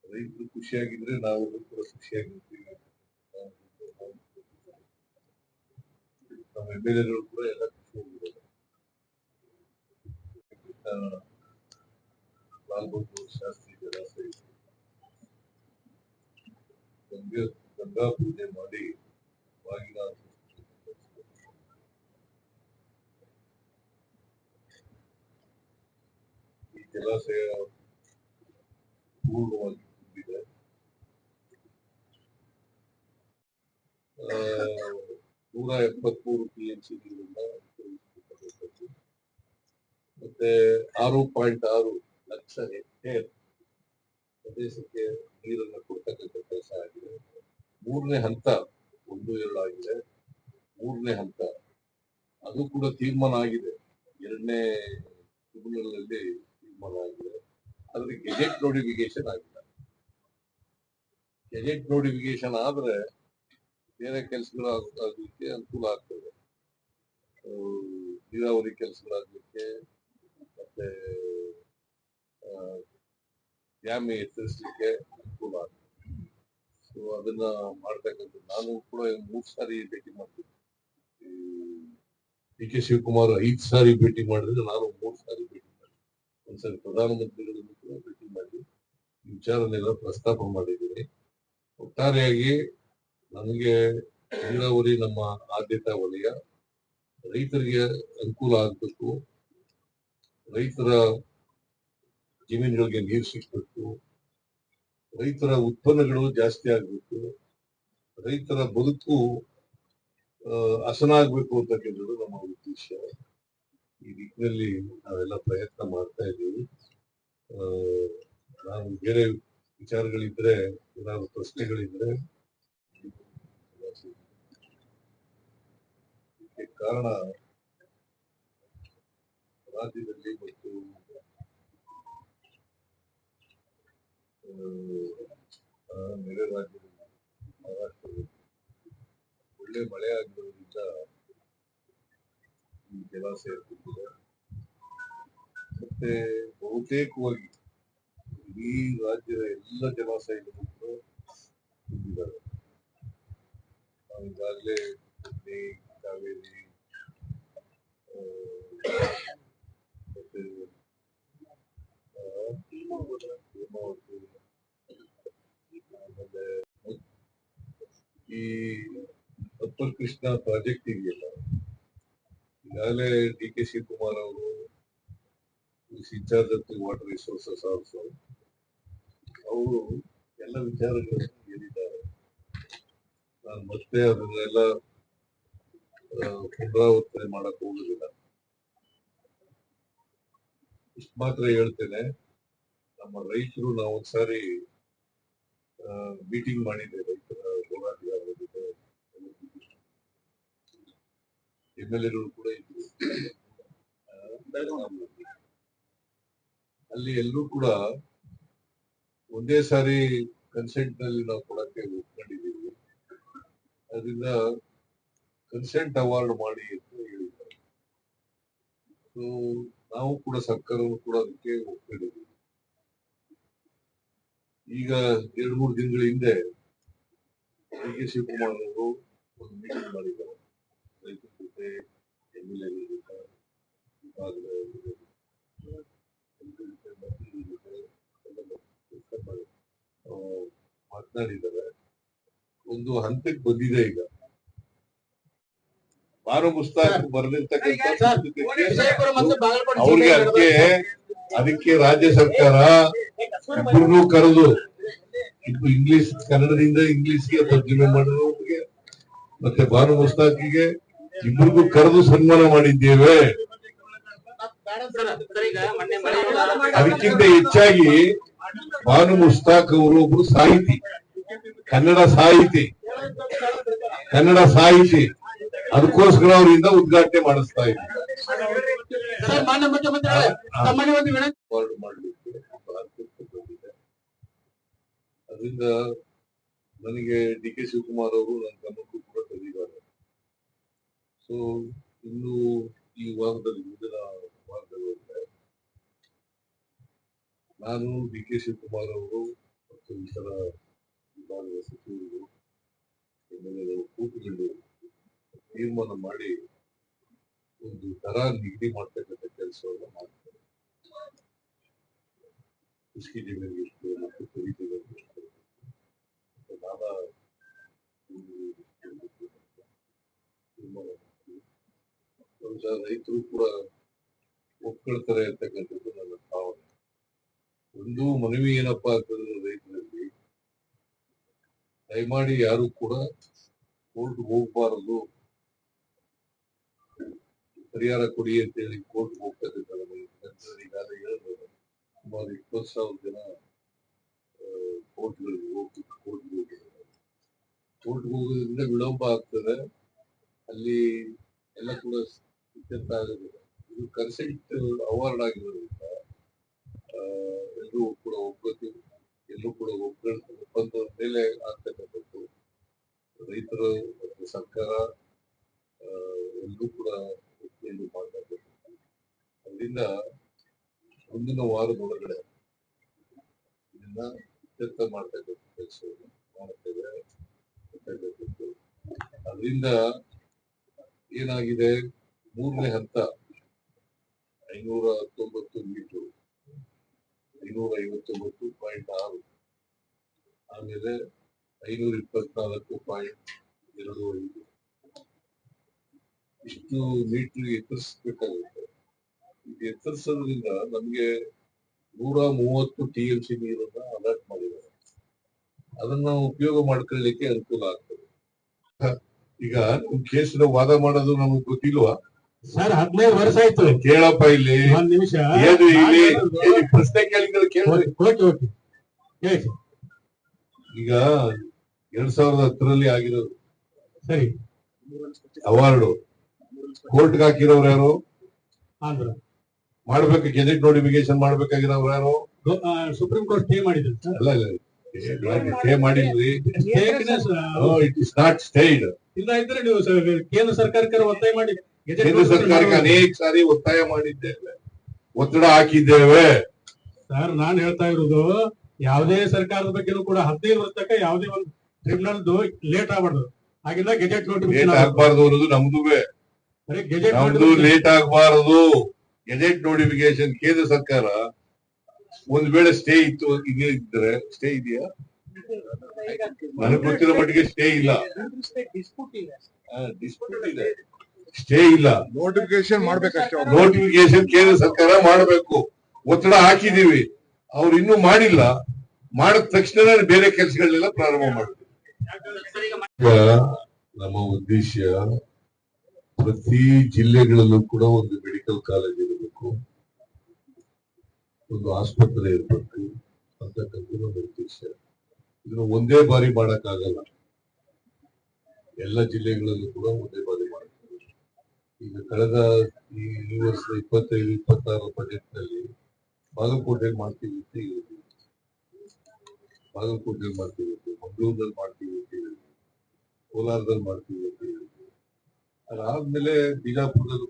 ರೈತರು ಖುಷಿಯಾಗಿದ್ರೆ ನಾವು ಕೂಡ ಖುಷಿಯಾಗಿರ್ತೀವಿ. ನಮ್ಮ ಎಂ ಎಲ್ ಎಗಳು ಕೂಡ ಎಲ್ಲ ಖುಷಿಯಾಗಿದ್ದಾರೆ. ಲಾಲ್ ಬಹದ್ದೂರ್ ಶಾಸ್ತ್ರಿ ಜಲಾಶಯ. ಗಂಗೆ ಪೂಜೆ ಮಾಡಿ, ಬಾಗಿನ ಈ ಜಲಾಶಯ ಪೂರ್ಣವಾಗಿ ತುಂಬಿದೆ ನೂರ ಎಪ್ಪತ್ಮೂರು ಟಿ ಎಂ ಸಿ ಉಪಯೋಗಿಸಬೇಕಾಗುತ್ತೆ. ಮತ್ತೆ ಆರು ಪಾಯಿಂಟ್ ಆರು ಲಕ್ಷ ಹೆಕ್ಟೇರ್ ಪ್ರದೇಶಕ್ಕೆ ನೀರನ್ನು ಕೊಡ್ತಕ್ಕಂಥ ಕೆಲಸ ಆಗಿದೆ ಮೂರನೇ ಹಂತ ಒಂದು ಎರಡು ಆಗಿದೆ ಮೂರನೇ ಹಂತ ಅದು ಕೂಡ ತೀರ್ಮಾನ ಆಗಿದೆ ಎರಡನೇ ಟ್ರಿಬ್ಯುನಲ್ ತೀರ್ಮಾನ ಆದರೆ ಗೆಜೆಟ್ ನೋಟಿಫಿಕೇಶನ್ ಆಗಿಲ್ಲ ಗೆಜೆಟ್ ನೋಟಿಫಿಕೇಶನ್ ಆದ್ರೆ ಬೇರೆ ಕೆಲಸಗಳಾಗಲಿಕ್ಕೆ ಅನುಕೂಲ ಆಗ್ತದೆ. ನೀರಾವರಿ ಕೆಲಸಗಳಾಗಲಿಕ್ಕೆ ಮತ್ತೆ ಡ್ಯಾಮ್ ಎತ್ತರಿಸಲಿಕ್ಕೆ ಅನುಕೂಲ ಆಗ್ತದೆ. ಸೊ ಅದನ್ನ ಮಾಡ್ತಕ್ಕಂಥ ನಾನು ಕೂಡ ಮೂರು ಸಾರಿ ಭೇಟಿ ಮಾಡ್ತೀನಿ. ಡಿ ಕೆ ಶಿವಕುಮಾರ್ ಐದು ಸಾರಿ ಭೇಟಿ ಮಾಡಿದ್ರೆ ನಾನು ಮೂರು ಸಾರಿ ಒಂದ್ಸರಿ ಪ್ರಧಾನಮಂತ್ರಿಗಳನ್ನು ಕೂಡ ಭೇಟಿ ಮಾಡಿ ಈ ವಿಚಾರನೆಲ್ಲ ಪ್ರಸ್ತಾಪ ಮಾಡಿದ್ದೀನಿ. ಒಟ್ಟಾರೆಯಾಗಿ ನಮಗೆ ನೀರಾವರಿ ನಮ್ಮ ಆದ್ಯತಾ ವಲಯ ರೈತರಿಗೆ ಅನುಕೂಲ ಆಗ್ಬೇಕು. ರೈತರ ಜಮೀನುಗಳಿಗೆ ನೀರು ಸಿಗ್ಬೇಕು. ರೈತರ ಉತ್ಪನ್ನಗಳು ಜಾಸ್ತಿ ಆಗ್ಬೇಕು. ರೈತರ ಬದುಕು ಅಸನ ಆಗ್ಬೇಕು ಅಂತಕ್ಕಂಥದ್ದು ನಮ್ಮ ಉದ್ದೇಶ. ಈ ರೀತಿಯಲ್ಲಿ ನಾವೆಲ್ಲ ಪ್ರಯತ್ನ ಮಾಡ್ತಾ ಇದ್ದೀವಿ. ನಾನು ಬೇರೆ ವಿಚಾರಗಳಿದ್ರೆ, ಏನಾದ್ರು ಪ್ರಶ್ನೆಗಳಿದ್ರೆ ಕಾರಣ ರಾಜ್ಯದಲ್ಲಿ ಮತ್ತು ನೆರೆ ರಾಜ್ಯದಲ್ಲಿ ಮಹಾರಾಷ್ಟ್ರದಲ್ಲಿ ಒಳ್ಳೆ ಮಳೆ ಆಗಿರೋದ್ರಿಂದ ಈ ಜಲಾಶಯ ತುಂಬಿದೆ ಮತ್ತೆ ಬಹುತೇಕವಾಗಿ ಇಡೀ ರಾಜ್ಯದ ಎಲ್ಲ ಜಲಾಶಯಗಳು ಕೂಡ ತುಂಬಿದ್ದಾರೆ ನಾವು ಈಗಾಗಲೇ ಹುಬ್ಳಿ ಕಾವೇರಿ ಆ, ಮತ್ತೆ ಆ, ಹೇಮಾವತಿ ಆಮೇಲೆ ಈ ಅಪ್ಪರ್ ಕೃಷ್ಣ ಪ್ರಾಜೆಕ್ಟ್ ಇದೆಯಲ್ಲ ಈಗಾಗಲೇ ಡಿ ಕೆ ಶಿವಕುಮಾರ್ ಅವರು in charge of water resources also ಅವರು ಎಲ್ಲ ವಿಚಾರಗಳನ್ನು ಹೇಳಿದ್ದಾರೆ. ನಾನು ಮತ್ತೆ ಅದನ್ನೆಲ್ಲ ಪುನರಾವರ್ತನೆ ಮಾಡಕ್ ಹೋಗುದಿಲ್ಲ. ಇಷ್ಟು ಮಾತ್ರ ಹೇಳ್ತೇನೆ. ನಮ್ಮ ರೈತರು ನಾವು ಒಂದ್ಸಾರಿ ಮೀಟಿಂಗ್ ಮಾಡಿದ್ದೆ ಎಂ ಕೂಡ ಇದ್ರು ಅಲ್ಲಿ ಎಲ್ಲರೂ ಕೂಡ ಒಂದೇ ಸಾರಿ ಕನ್ಸೆಂಟ್ನಲ್ಲಿ ನಾವು ಕೊಡಕ್ಕೆ ಒಪ್ಕೊಂಡಿದ್ದೀವಿ. ಅದರಿಂದ ಕನ್ಸೆಂಟ್ ಅವಾರ್ಡ್ ಮಾಡಿ ಅಂತ ಹೇಳಿದ್ದಾರೆ. ಸೊ ನಾವು ಕೂಡ ಸರ್ಕಾರವು ಕೂಡ ಅದಕ್ಕೆ ಒಪ್ಕೊಂಡಿದ್ದೀವಿ. ಈಗ ಎರಡು ಮೂರು ದಿನಗಳ ಹಿಂದೆ ಡಿ ಕೆ ಶಿವಕುಮಾರ್ ಅವರು ಒಂದು ಮೀಟಿಂಗ್ ಮಾಡಿದ್ದಾರೆ. ರೈತರ ಜೊತೆ ಎಂ ಎಲ್ ಎ ವಿಭಾಗದ ಮಾತನಾಡಿದ್ದಾರೆ. ಒಂದು ಹಂತಕ್ಕೆ ಬಂದಿದೆ ಈಗ. ಬಾರು ಮುಸ್ತಾಕ್ ಬರೆದಿರ್ತಕ್ಕಂಥ ಮತ್ತು ಅವ್ರಿಗೆ ಅದಕ್ಕೆ ಅದಕ್ಕೆ ರಾಜ್ಯ ಸರ್ಕಾರ ಇಬ್ಬರನ್ನೂ ಕರೆದು ಇಂಗ್ಲಿಷ್ ಕನ್ನಡದಿಂದ ಇಂಗ್ಲಿಷ್ಗೆ ತರ್ಜುಮೆ ಮಾಡೋರಿಗೆ ಮತ್ತೆ ಬಾನು ಮುಸ್ತಾಕಿಗೆ ಇಬ್ಬರಿಗೂ ಕರೆದು ಸನ್ಮಾನ ಮಾಡಿದ್ದೇವೆ. ಅದಕ್ಕಿಂತ ಹೆಚ್ಚಾಗಿ ಬಾನು ಮುಸ್ತಾಕ್ ಅವರು ಒಬ್ರು ಸಾಹಿತಿ, ಕನ್ನಡ ಸಾಹಿತಿ ಕನ್ನಡ ಸಾಹಿತಿ. ಅದಕ್ಕೋಸ್ಕರ ಅವರಿಂದ ಉದ್ಘಾಟನೆ ಮಾಡಿಸ್ತಾ ಇದ್ದೀವಿ ಅದರಿಂದ ನನಗೆ ಡಿ ಕೆ ಶಿವಕುಮಾರ್ ಅವರು ನನ್ನ ತಂದಿದ್ದಾರೆ ಸೊ ಇನ್ನು ಈ ವಾರದಲ್ಲಿ ಮುಂದಿನ ವಾರದಲ್ಲಿ ನಾನು ಡಿ ಕೆ ಶಿವಕುಮಾರ್ ಅವರು ಮತ್ತು ಇತರ ವಿಭಾಗದ ಸಚಿವರು ಕೂತುಕೊಂಡು ತೀರ್ಮಾನ ಮಾಡಿ ಒಂದು ದರ ನಿಗದಿ ಮಾಡ್ತಕ್ಕಂಥ ಕೆಲಸವನ್ನು ಮಾಡ್ತಾರೆ ಕೃಷಿ ಜಮೀನಿಗೆ ಎಷ್ಟು ಮತ್ತು ಕುರಿ ಜಮೀನಿಗೆ ಎಷ್ಟು ಮತ್ತು ನಾನಾ ಒಂದು ತೀರ್ಮಾನ ಮಾಡ್ತೀವಿ. ಬಹುಶಃ ರೈತರು ಕೂಡ ಒಪ್ಕೊಳ್ತಾರೆ ಅಂತಕ್ಕಂಥದ್ದು ನನ್ನ ಭಾವನೆ. ಒಂದು ಮನವಿ ಏನಪ್ಪಾ ಅಂತಂದ್ರೆ ರೈತರಲ್ಲಿ, ದಯಮಾಡಿ ಯಾರು ಕೂಡ ಕೋರ್ಟ್ ಹೋಗಬಾರದು. ಪರಿಹಾರ ಕೊಡಿ ಅಂತೇಳಿ ಕೋರ್ಟ್ ಹೋಗ್ತಕ್ಕಂಥ ಈಗಾಗಲೇ ಹೇಳಿದ್ರು ಸುಮಾರು ಇಪ್ಪತ್ತು ಸಾವಿರ ಜನ ಕೋರ್ಟ್ಗಳಿಗೆ ಹೋಗಿ ಕೋರ್ಟ್ಗೆ ಹೋಗಿ ಕೋರ್ಟ್ಗೆ ಹೋಗೋದ್ರಿಂದ ವಿಳಂಬ ಆಗ್ತದೆ. ಅಲ್ಲಿ ಎಲ್ಲ ಕೂಡ ಆಗೋದಿಲ್ಲ ಇದು ಕನ್ಸೆಂಟ್ ಅವಾರ್ಡ್ ಆಗಿರೋದ್ರಿಂದ ಎಲ್ಲರೂ ಕೂಡ ಒಪ್ಪತ್ತು ಎಲ್ಲರೂ ಕೂಡ ಒಪ್ಪ ಒಪ್ಪಂದದ ಮೇಲೆ ಆಗ್ತಕ್ಕಂಥದ್ದು ರೈತರು ಮತ್ತು ಸರ್ಕಾರ ಎಲ್ಲರೂ ಕೂಡ ಒಪ್ಪಿಕೊಂಡು ಮಾಡಬೇಕು. ಅದರಿಂದ ಮುಂದಿನ ವಾರದೊಳಗಡೆ ಇದನ್ನ ಇತ್ಯರ್ಥ ಮಾಡ್ತಕ್ಕಂಥ ಕೆಲಸವನ್ನು ಮಾಡುತ್ತೇವೆ ಅದರಿಂದ ಏನಾಗಿದೆ? ಮೂರನೇ ಹಂತ ಐನೂರ ಹತ್ತೊಂಬತ್ತು ಮೀಟರ್. ಐನೂರ ಐವತ್ತೊಂಬತ್ತು ಪಾಯಿಂಟ್ ಆರು. ಆಮೇಲೆ ಐನೂರ ಇಪ್ಪತ್ನಾಲ್ಕು ಪಾಯಿಂಟ್ ಎರಡು ಐದು. ಇಷ್ಟು ಮೀಟರ್ ಎತ್ತರಿಸಬೇಕಾಗುತ್ತೆ. ಇದು ಎತ್ತರಿಸೋದ್ರಿಂದ ನಮ್ಗೆ ನೂರ ಮೂವತ್ತು ಟಿ ಎಂ ಸಿ ನೀರನ್ನ ಅಲರ್ಟ್ ಮಾಡಿದ್ದಾರೆ. ಅದನ್ನ ಉಪಯೋಗ ಮಾಡ್ಕೊಳ್ಳಿಕ್ಕೆ ಅನುಕೂಲ ಆಗ್ತದೆ. ಈಗ ಕೇಸಿನ ವಾದ ಮಾಡೋದು ನಮಗೆ ಗೊತ್ತಿಲ್ವಾ? ಸರ್ ಹದಿನೈದು ವರ್ಷ ಆಯ್ತು. ಕೇಳಪ್ಪ ಇಲ್ಲಿ. ಒಂದ್ ನಿಮಿಷ. ಏನು ಇಲ್ಲಿ. ಇಲ್ಲಿ ಪ್ರಶ್ನೆ ಕೇಳಿದ್ರೆ ಕೇಳಿ ಓಕೆ ಓಕೆ ಹೇಳಿ ಈಗ ಎರಡ್ ಸಾವಿರದ ಹತ್ತರಲ್ಲಿ ಆಗಿರೋದು ಸರಿ. ಅವಾರ್ಡ್ ಕೋರ್ಟ್ ಹಾಕಿರೋರು ಯಾರು? ಆಂಧ್ರ. ಮಾಡ್ಬೇಕು ಗೆಜೆಟ್ ನೋಟಿಫಿಕೇಶನ್ ಮಾಡ್ಬೇಕಾಗಿರೋರು ಯಾರು? ಸುಪ್ರೀಂ ಕೋರ್ಟ್ ಸ್ಟೇ ಮಾಡಿದ್ರು ಅಲ್ಲ ಇಲ್ಲ ಸ್ಟೇ ಮಾಡಿದ್ರಿ ಇಟ್ ಇಸ್ ನಾಟ್ ಸ್ಟೇಡ್. ಇಲ್ಲ ಇದ್ರೆ ನೀವು ಕೇಂದ್ರ ಸರ್ಕಾರಕ್ಕೆ ಒತ್ತಾಯ ಮಾಡಿ. ಕೇಂದ್ರ ಸರ್ಕಾರಕ್ಕೆ ಅನೇಕ ಸಾರಿ ಒತ್ತಾಯ ಮಾಡಿದ್ದೇವೆ ಒತ್ತಡ ಹಾಕಿದ್ದೇವೆ. ಸರ್ ನಾನ್ ಹೇಳ್ತಾ ಇರೋದು ಯಾವುದೇ ಸರ್ಕಾರದ ಬಗ್ಗೆನೂ ಕೂಡ ಹದಿನೈದು ವರ್ಷಕ್ಕೆ ತನಕ ಯಾವುದೇ ಒಂದು ಟ್ರಿಬ್ಯುನಲ್ ಲೇಟ್ ಆಗ್ಬಾರ್ದು. ಹಾಗೆಲ್ಲ ಗೆಜೆಟ್ ಲೇಟ್ ನೋಟಿಫಿಕೇಶನ್ ಆಗ್ಬಾರ್ದು ಅನ್ನೋದು ನಮ್ದುವೆ. ಗೆಜೆಟ್ ನಮ್ದು ಲೇಟ್ ಆಗ್ಬಾರದು. ಗೆಜೆಟ್ ನೋಟಿಫಿಕೇಶನ್ ಕೇಂದ್ರ ಸರ್ಕಾರ ಒಂದ್ ವೇಳೆ ಸ್ಟೇ ಇತ್ತು ಇದೆ ಇದ್ರೆ ಸ್ಟೇ ಇದೆಯಾ? ನನಗೆ ಗೊತ್ತಿರೋ ಮಟ್ಟಿಗೆ ಸ್ಟೇ ಇಲ್ಲ. ಡಿಸ್ಪ್ಯೂಟ್ ಇದೆ. ಸ್ಟೇ ಇಲ್ಲ. ನೋಟಿಫಿಕೇಶನ್ ಮಾಡ್ಬೇಕಷ್ಟೇ. ನೋಟಿಫಿಕೇಶನ್ ಕೇಂದ್ರ ಸರ್ಕಾರ ಮಾಡಬೇಕು. ಒತ್ತಡ ಹಾಕಿದೀವಿ ಅವ್ರು ಇನ್ನೂ ಮಾಡಿಲ್ಲ. ಮಾಡಿದ ತಕ್ಷಣ ಬೇರೆ ಕೆಲಸಗಳನ್ನೆಲ್ಲ ಪ್ರಾರಂಭ ಮಾಡಬೇಕು ನಮ್ಮ ಉದ್ದೇಶ ಪ್ರತಿ ಜಿಲ್ಲೆಗಳಲ್ಲೂ ಕೂಡ ಒಂದು ಮೆಡಿಕಲ್ ಕಾಲೇಜ್ ಇರಬೇಕು. ಒಂದು ಆಸ್ಪತ್ರೆ ಇರಬೇಕು ಅಂತಕ್ಕಂಥದ್ದು ನಮ್ಮ ಉದ್ದೇಶ. ಇದನ್ನು ಒಂದೇ ಬಾರಿ ಮಾಡಕ್ಕಾಗಲ್ಲ. ಎಲ್ಲ ಜಿಲ್ಲೆಗಳಲ್ಲೂ ಕೂಡ ಒಂದೇ ಬಾರಿ ಈಗ ಕಳೆದ ಈ ವರ್ಷ ಇಪ್ಪತ್ತೈದು, ಇಪ್ಪತ್ತಾರು ಬಜೆಟ್ನಲ್ಲಿ ಬಾಗಲಕೋಟೆ ಮಾಡ್ತೀವಿ ಅಂತ ಹೇಳಿದ್ವಿ ಬಾಗಲಕೋಟೆಯಲ್ಲಿ ಮಾಡ್ತೀವಿ ಅಂತ ಮಂಗಳೂರಲ್ಲಿ ಮಾಡ್ತೀವಿ ಅಂತ ಹೇಳಿದ್ವಿ ಕೋಲಾರದಲ್ಲಿ ಮಾಡ್ತೀವಿ ಅಂತ ಹೇಳಿದ್ವಿ ಅದಾದ್ಮೇಲೆ ಬಿಜಾಪುರದಲ್ಲಿ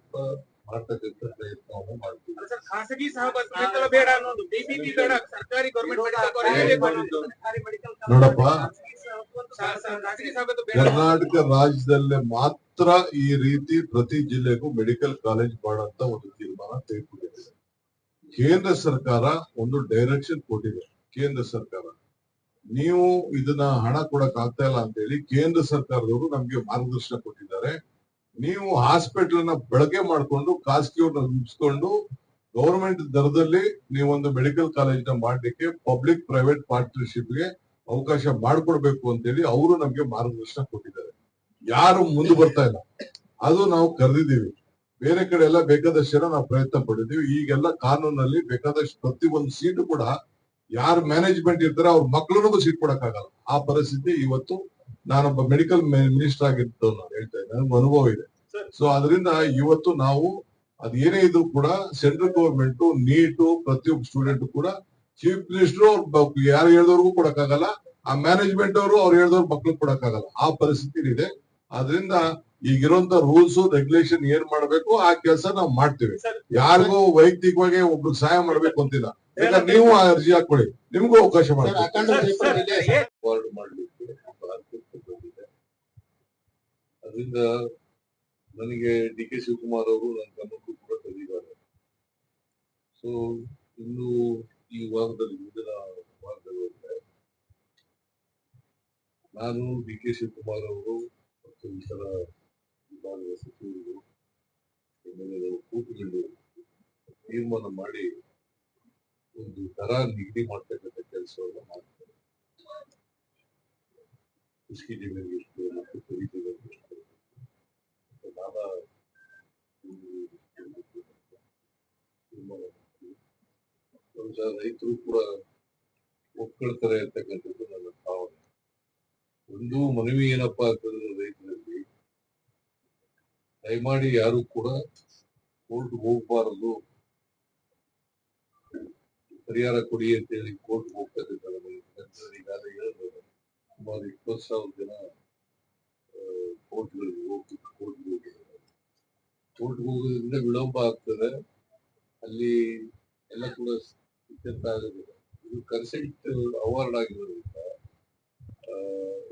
ಮಾಡ್ತಕ್ಕಂಥ ಪ್ರಯತ್ನವನ್ನು ಮಾಡ್ತೀವಿ ಖಾಸಗಿ ಸಹಭಾಗಿತ್ವ ಬೇಡ ಅನ್ನೋದು. ಬಿಬಿಪಿ ಬೇಡ ಸರ್ಕಾರಿ ಗೌರ್ಮೆಂಟ್ ನೋಡಪ್ಪ. ಕರ್ನಾಟಕ ರಾಜ್ಯದಲ್ಲೇ ಮಾತ್ರ ಈ ರೀತಿ ಪ್ರತಿ ಜಿಲ್ಲೆಗೂ ಮೆಡಿಕಲ್ ಕಾಲೇಜ್ ಮಾಡಂತ ಒಂದು ತೀರ್ಮಾನ ತೆಗೆದುಕೊಂಡಿದೆ. ಕೇಂದ್ರ ಸರ್ಕಾರ ಒಂದು ಡೈರೆಕ್ಷನ್ ಕೊಟ್ಟಿದೆ. ಕೇಂದ್ರ ಸರ್ಕಾರ. ನೀವು ಇದನ್ನ ಹಣ ಕೊಡಕ್ ಆಗ್ತಾ ಇಲ್ಲ ಅಂತ ಹೇಳಿ ಕೇಂದ್ರ ಸರ್ಕಾರದವರು ನಮ್ಗೆ ಮಾರ್ಗದರ್ಶನ ಕೊಟ್ಟಿದ್ದಾರೆ. ನೀವು ಹಾಸ್ಪಿಟಲ್ನ ಬಳಕೆ ಮಾಡ್ಕೊಂಡು ಖಾಸಗಿಯವ್ರನ್ನ ರೂಪಿಸ್ಕೊಂಡು ಗವರ್ಮೆಂಟ್ ದರದಲ್ಲಿ ನೀವೊಂದು ಮೆಡಿಕಲ್ ಕಾಲೇಜ್ ಮಾಡ್ಲಿಕ್ಕೆ ಪಬ್ಲಿಕ್ ಪ್ರೈವೇಟ್ ಪಾರ್ಟ್ನರ್ಶಿಪ್ಗೆ ಅವಕಾಶ ಅಂತ ಅಂತೇಳಿ ಅವರು ನಮ್ಗೆ ಮಾರ್ಗದರ್ಶನ ಕೊಟ್ಟಿದ್ದಾರೆ. ಯಾರು ಮುಂದೆ ಬರ್ತಾ ಇಲ್ಲ. ಅದು ನಾವು ಕರೆದಿದ್ದೀವಿ. ಬೇರೆ ಕಡೆ ಎಲ್ಲ ಬೇಕಾದಷ್ಟು ಜನ ನಾವು ಪ್ರಯತ್ನ ಪಡಿದ್ದೀವಿ ಈಗೆಲ್ಲ ಕಾನೂನಲ್ಲಿ ಬೇಕಾದಷ್ಟು ಪ್ರತಿ ಒಂದು ಸೀಟು ಕೂಡ ಯಾರು ಮ್ಯಾನೇಜ್ಮೆಂಟ್ ಇರ್ತಾರೆ ಅವ್ರ ಮಕ್ಳಿಗೂ ಸೀಟ್ ಕೊಡಕ್ಕಾಗಲ್ಲ. ಆ ಪರಿಸ್ಥಿತಿ ಇವತ್ತು ನಾನೊಬ್ಬ ಮೆಡಿಕಲ್ ಮಿನಿಸ್ಟರ್ ಆಗಿದ್ದು ನಾನು ಹೇಳ್ತಾ ಇದ್ದೇನೆ ನನಗೆ ಅನುಭವ ಇದೆ. ಸೊ ಅದರಿಂದ ಇವತ್ತು ನಾವು ಅದ್ ಏನೇ ಇದ್ರು ಕೂಡ ಸೆಂಟ್ರಲ್ ಗೌರ್ಮೆಂಟ್ ನೀಟು ಪ್ರತಿಯೊಬ್ಬ ಸ್ಟೂಡೆಂಟ್ ಕೂಡ ಚೀಫ್ ಮಿನಿಸ್ಟರ್ ಯಾರು ಹೇಳಿದವ್ರಿಗೂ ಕೊಡಕ್ಕಾಗಲ್ಲ ಆ ಮ್ಯಾನೇಜ್ಮೆಂಟ್ ಅವರು ಅವ್ರು ಹೇಳಿದವ್ರ ಮಕ್ಳು ಕೊಡಕ್ಕಾಗಲ್ಲ. ಆ ಪರಿಸ್ಥಿತಿ ಇದೆ ಅದರಿಂದ ಈಗಿರುವಂತ ರೂಲ್ಸ್ ರೆಗ್ಯುಲೇಷನ್ ಏನ್ ಮಾಡ್ಬೇಕು ಆ ಕೆಲಸ ನಾವು ಮಾಡ್ತೀವಿ. ಯಾರಿಗೂ ವೈಯಕ್ತಿಕವಾಗಿ ಒಬ್ರು ಸಹಾಯ ಮಾಡ್ಬೇಕು ಅಂತಿಲ್ಲ. ಯಾಕಂದ್ರೆ ನೀವು ಆ ಅರ್ಜಿ ಹಾಕೊಳ್ಳಿ ನಿಮ್ಗೂ ಅವಕಾಶ ಮಾಡ್ಬೇಕು ಫಾರ್ವರ್ಡ್ ಮಾಡ್ಲಿಕ್ಕೆ ಭಾರತಕ್ಕೆ ಬಂದಿದೆ ಅದರಿಂದ ನನಗೆ ಡಿ ಕೆ ಶಿವಕುಮಾರ್ ಅವರು ನನ್ನ ಗಮನಕ್ಕೂ ಕೂಡ ತಂದಿದ್ದಾರೆ. ಸೊ ಇನ್ನು ಈ ವಾರದಲ್ಲಿ ಮುಂದಿನ ವಾರದಲ್ಲಿ ನಾನು ಡಿ ಕೆ ಶಿವಕುಮಾರ್ ಅವರು ಮತ್ತು ಇತರ ವಿಭಾಗದ ಸಚಿವರು ಎಮ್ಮೆಲ್ಲೆಗಳು ಕೂತುಕೊಂಡು ತೀರ್ಮಾನ ಮಾಡಿ ಒಂದು ದರ ನಿಗದಿ ಮಾಡ್ತಕ್ಕಂಥ ಕೆಲಸವನ್ನು ಮಾಡ್ತಾರೆ. ಕೃಷಿ ಜಮೀನಿಗೆ ಎಷ್ಟು ಮತ್ತು ಕುರಿ ಜಮೀನಿಗೆ ತೀರ್ಮಾನ ರೈತರು ಕೂಡ ಒಪ್ಕೊಳ್ತಾರೆ ಅಂತಕ್ಕಂಥದ್ದು ನನ್ನ ಭಾವನೆ ಒಂದು ಮನವಿ ಏನಪ್ಪಾ ಅಂತಂದ್ರೆ ರೈತರಲ್ಲಿ ದಯಮಾಡಿ ಯಾರು ಕೂಡ ಕೋರ್ಟ್ ಹೋಗಬಾರದು. ಪರಿಹಾರ ಕೊಡಿ ಅಂತ ಹೇಳಿ ಕೋರ್ಟ್ ಹೋಗ್ತಾ ಇದ್ದಾರೆ. ಈಗಾಗಲೇ ಹೇಳಿದ್ರು ಸುಮಾರು ಇಪ್ಪತ್ತು ಸಾವಿರ ಜನ ಕೋರ್ಟ್ಗಳಿಗೆ ಹೋಗಿ ಕೋರ್ಟ್ಗೆ ಕೋರ್ಟ್ಗೆ ಹೋಗೋದ್ರಿಂದ ವಿಳಂಬ ಆಗ್ತದೆ. ಅಲ್ಲಿ ಎಲ್ಲ ಕೂಡ ಇತ್ಯರ್ಥ ಆಗೋದಿಲ್ಲ ಇದು ಕನ್ಸೆಂಟ್ ಅವಾರ್ಡ್ ಆಗಿರೋದ್ರಿಂದ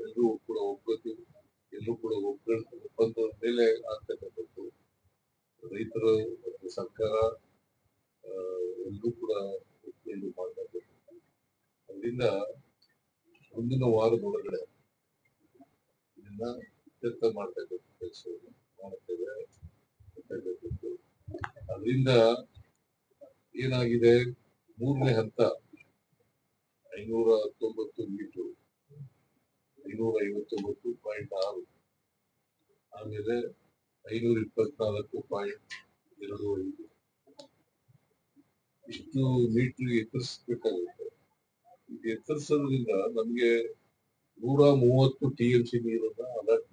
ಎಲ್ಲರೂ ಕೂಡ ಒಪ್ಕೋತೀವಿ ಎಲ್ಲರೂ ಕೂಡ ಒಪ್ಕೊಂಡ್ ಒಪ್ಪಂದದ ಮೇಲೆ ಆಗ್ತಕ್ಕಂಥದ್ದು. ರೈತರು ಮತ್ತು ಸರ್ಕಾರ ಎಲ್ಲರೂ ಕೂಡ ಒಪ್ಕೊಂಡು ಮಾಡ್ತಕ್ಕಂಥದ್ದು. ಅದರಿಂದ ಮುಂದಿನ ವಾರದೊಳಗಡೆ ಇದನ್ನ ಇತ್ಯರ್ಥ ಮಾಡ್ತಕ್ಕಂಥ ಕೆಲಸವನ್ನು ಮಾಡ್ತೇವೆ ಅದರಿಂದ ಏನಾಗಿದೆ? ಮೂರನೇ ಹಂತ ಐನೂರ ಹತ್ತೊಂಬತ್ತು ಮೀಟರ್, ಐನೂರ ಐವತ್ತೊಂಬತ್ತು ಪಾಯಿಂಟ್ ಆರು, ಆಮೇಲೆ ಐನೂರ ಇಪ್ಪತ್ನಾಲ್ಕು ಪಾಯಿಂಟ್ ಎರಡು ಐದು. ಇಷ್ಟು ಮೀಟರ್ ಎತ್ತರಿಸಬೇಕಾಗುತ್ತೆ. ಇದು ಎತ್ತರಿಸೋದ್ರಿಂದ ನಮಗೆ ನೂರ ಮೂವತ್ತು ಟಿ ಎಂ ಸಿ ನೀರನ್ನ ಅಲರ್ಟ್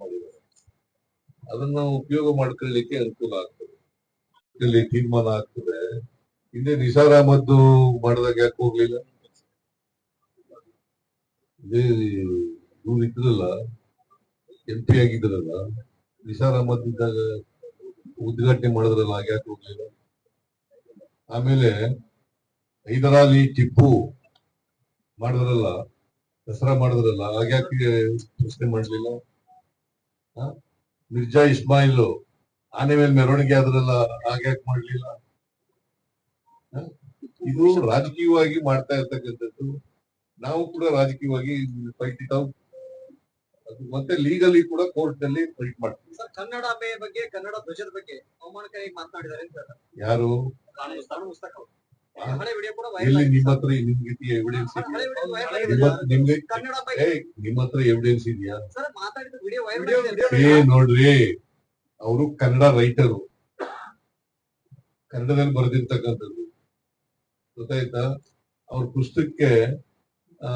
ಅದನ್ನ ಉಪಯೋಗ ಮಾಡ್ಕೊಳ್ಳಿಕ್ಕೆ ಅನುಕೂಲ ಆಗ್ತದೆ. ಇಲ್ಲಿ ತೀರ್ಮಾನ ಆಗ್ತದೆ. ಹಿಂದೆ ನಿಸಾರ್ ಅಹಮದ್ ಮಾಡಿದಾಗ ಯಾಕೆ ಹೋಗ್ಲಿಲ್ಲ? ಇವ್ರು ಇದ್ರಲ್ಲ ಎಂ ಪಿ ಆಗಿದ್ರಲ್ಲ ನಿಸಾರ್ ಅಹಮದ್ ಇದ್ದಾಗ ಉದ್ಘಾಟನೆ ಮಾಡಿದ್ರಲ್ಲ, ಹಾಗೆ ಯಾಕೆ ಹೋಗ್ಲಿಲ್ಲ? ಆಮೇಲೆ ಹೈದರಾಲಿ ಟಿಪ್ಪು ಮಾಡಿದ್ರಲ್ಲ, ದಸರಾ ಮಾಡಿದ್ರಲ್ಲ ಹಾಗ್ಯಾಕೆ ಪ್ರಶ್ನೆ ಮಾಡ್ಲಿಲ್ಲ? ಮಿರ್ಜಾ ಇಸ್ಮಾಯಿಲ್ ಆನೆ ಮೇಲೆ ಮೆರವಣಿಗೆ ಆದ್ರಲ್ಲ ಹಾಗ್ಯಾಕೆ ಮಾಡ್ಲಿಲ್ಲ? ಇದು ರಾಜಕೀಯವಾಗಿ ಮಾಡ್ತಾ ಇರ್ತಕ್ಕಂಥದ್ದು. ನಾವು ಕೂಡ ರಾಜಕೀಯವಾಗಿ ಫೈಟ್ ಔಟ್ ಮತ್ತೆ ಲೀಗಲಿ ಕೂಡ ಕೋರ್ಟ್ನಲ್ಲಿ ಫೈಟ್ ಮಾಡ್ತೀವಿ. ಕನ್ನಡ ಬಗ್ಗೆ ಕನ್ನಡ ಧ್ವಜದ ಬಗ್ಗೆ ಅವಮಾನಕಾರಿ ಮಾತನಾಡಿದ್ದಾರೆ ಯಾರು? ವೈರಲ್ ನಿಮ್ಮ ಹತ್ರ ನಿಮ್ಗೆ ಎವಿಡೆನ್ಸ್ ನಿಮ್ಗೆ ನಿಮ್ಮ ಹತ್ರ ಎವಿಡೆನ್ಸ್ ಇದೆಯಾ? ಏ ನೋಡ್ರಿ. ಅವರು ಕನ್ನಡ ರೈಟರು ಕನ್ನಡದಲ್ಲಿ ಬರೆದಿರ್ತಕ್ಕಂಥದ್ದು. ಗೊತ್ತಾಯ್ತಾ? ಅವ್ರ ಪುಸ್ತಕಕ್ಕೆ ಆ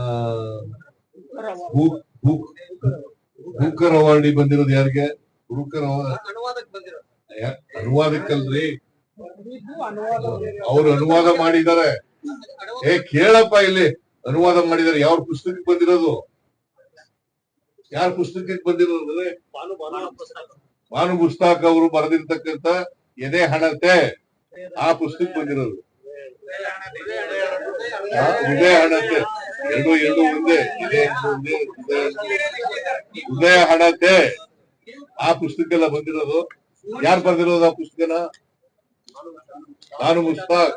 ಅವಾರ್ಡಿ ಬಂದಿರೋದು ಯಾರಿಗೆ? ಹುಡುಕರ್ ಅನುವಾದಕ್ಕಲ್ರಿ. ಅವ್ರು ಅನುವಾದ ಮಾಡಿದ್ದಾರೆ. ಏ, ಕೇಳಪ್ಪ ಇಲ್ಲಿ. ಅನುವಾದ ಮಾಡಿದ್ದಾರೆ. ಯಾವ ಪುಸ್ತಕಕ್ಕೆ ಬಂದಿರೋದು? ಯಾರ ಪುಸ್ತಕಕ್ಕೆ ಬಂದಿರೋದು ಭಾನು ಪುಸ್ತಕ ಅವರು ಬರೆದಿರ್ತಕ್ಕಂತ ಎದೆ ಹಣತೆ ಆ ಪುಸ್ತಕ ಬಂದಿರೋದು. ಉದಯ ಹಣತೆ. ಎರಡು ಎರಡು ಒಂದೇ. ಹೃದಯ ಹಣತೆ ಆ ಪುಸ್ತಕ ಎಲ್ಲ ಬಂದಿರೋದು. ಯಾರು ಬರ್ದಿರೋದು ಆ ಪುಸ್ತಕನ? ನಾನು ಮುಸ್ತಾಕ್